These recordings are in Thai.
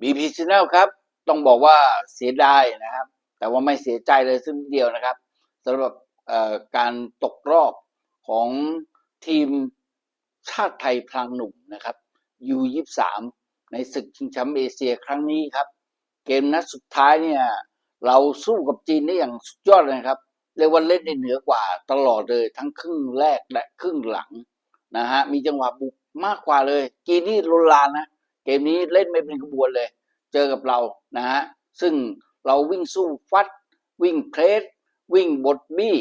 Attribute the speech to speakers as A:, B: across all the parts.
A: BP Channel ครับ ต้องบอกว่าเสียดายนะครับ แต่ว่าไม่เสียใจเลยสักนิดเดียวนะครับสำหรับการตกรอบของทีมชาติไทยพลังหนุ่มนะครับ U23 ในศึกชิงแชมป์เอเชียครั้งนี้ครับ เกมนัดสุดท้ายเนี่ย เราสู้กับจีนได้อย่างสุดยอดเลยครับ เรียกว่าเล่นได้เหนือกว่าตลอดเลยทั้งครึ่งแรกและครึ่งหลังนะฮะมีจังหวะบุกมากกว่าเลย จีนนี่ลุนลานนะ เกมนี้เล่นไม่เป็นขบวนเลย เจอกับเรานะฮะซึ่งเราวิ่งสู้ฟัด วิ่งเพรสวิ่งบดบี้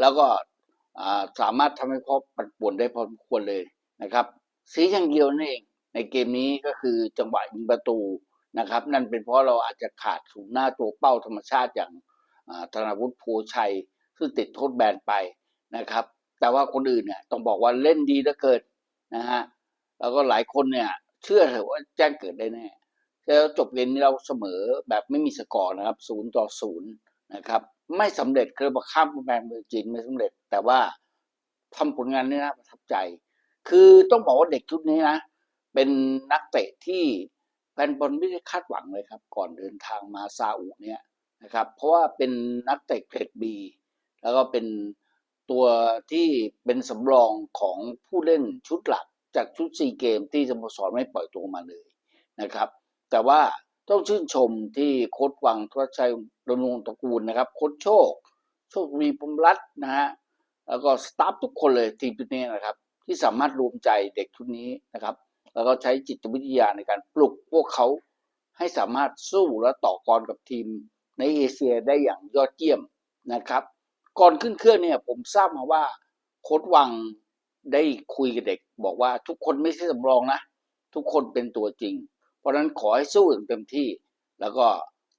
A: แล้วก็สามารถทำให้เขาปัดป่วนได้พอสมควรเลยนะครับสีอย่างเดียวนั่นเองในเกมนี้ก็คือจังหวะยิงประตูนะครับ นั่นเป็นเพราะเราอาจจะขาดศูนย์หน้าตัวเป้าธรรมชาติอย่างธนาวุฒิโพชัย ซึ่งติดโทษแบนไปนะครับ แต่ว่าคนอื่นเนี่ยต้องบอกว่าเล่นดีเหลือเกินนะฮะแล้วก็หลายคนเนี่ย เชื่อเถอะว่าแจ้งเกิดได้แน่แล้วจบเกมนี้เราเสมอแบบไม่มีสกอร์นะครับศูนย์ต่อศูนย์นะครับ ไม่สำเร็จคือบอกข้ามแพงเมืองจีนไม่สำเร็จ แต่ว่าทำผลงานนี่นะประทับใจ คือต้องบอกว่าเด็กชุดนี้นะ เป็นนักเตะที่แฟนบอลไม่ได้คาดหวังเลยครับ ก่อนเดินทางมาซาอุเนี่ยนะครับ เพราะว่าเป็นนักเตะเกรดบีแล้วก็เป็นตัวที่เป็นสำรองของผู้เล่นชุดหลัก จากชุดซีเกมที่สโมสรไม่ปล่อยตัวมาเลยนะครับ แต่ว่าต้องชื่นชมที่โค้ชวังทวชัยดนงตระกูลนะครับ โค้ชโชค โชควีพมรัตนะฮะแล้วก็สตาฟทุกคนเลยทีมชุดนี้นะครับ ที่สามารถรวมใจเด็กชุดนี้นะครับ แล้วก็ใช้จิตวิทยาในการปลุกพวกเขาให้สามารถสู้และต่อกรกับทีมในเอเชียได้อย่างยอดเยี่ยมนะครับ ก่อนขึ้นเครื่องเนี่ยผมทราบมาว่าโค้ชวัง ได้คุยกับเด็ก บอกว่าทุกคนไม่ใช่สำรองนะ ทุกคนเป็นตัวจริง เพราะฉะนั้นขอให้สู้อย่างเต็มที่ แล้วก็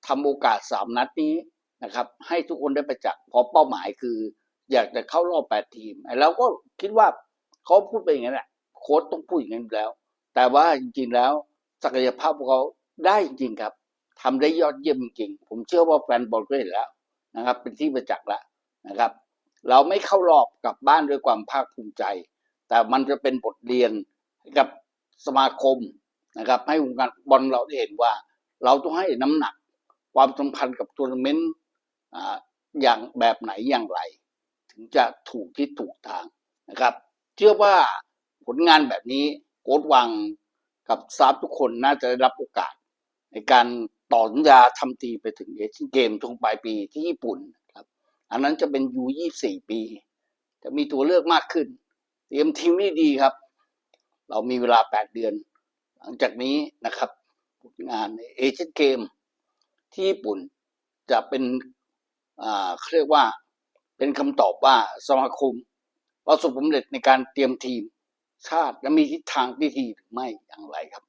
A: ทำโอกาสสามนัดนี้นะครับ ให้ทุกคนได้ประจักษ์เพราะเป้าหมายคือ อยากจะเข้ารอบแปดทีมไอ้เราก็คิดว่าเขาพูดไปอย่างนั้นแหละโค้ชต้องพูดอย่างนั้นแล้ว แต่ว่าจริงๆแล้วศักยภาพของเขาได้จริงครับทำได้ยอดเยี่ยมจริง ผมเชื่อว่าแฟนบอลก็เห็นแล้วนะครับ เป็นที่ประจักษ์แล้วนะครับ เราไม่เข้ารอบกลับบ้านด้วยความภาคภูมิใจ แต่มันจะเป็นบทเรียนกับสมาคมนะครับ ให้วงการบอลเราได้เห็นว่า เราต้องให้น้ำหนักความสำคัญกับทัวร์นาเมนต์อย่างแบบไหนอย่างไร ถึงจะถูกที่ถูกทางนะครับ เชื่อว่าผลงานแบบนี้โค้ดวังกับซาฟทุกคนน่าจะได้รับโอกาส ในการต่อสัญญาทำทีไปถึงเอเชียนเกมช่วงปลายปีที่ญี่ปุ่นครับ อันนั้นจะเป็นยูยี่สี่ปี จะมีตัวเลือกมากขึ้น รียมทีมนี่ดีครับ เรามีเวลาแปดเดือน หลังจากนี้นะครับงานเอเจนต์เกมที่ญี่ปุ่นจะเป็นอ่าเขาเรียกว่าเป็นคำตอบว่าสมาคมประสบผลสำเร็จในการเตรียมทีมชาติและมีทิศทางที่ดีหรือไม่อย่างไรครับ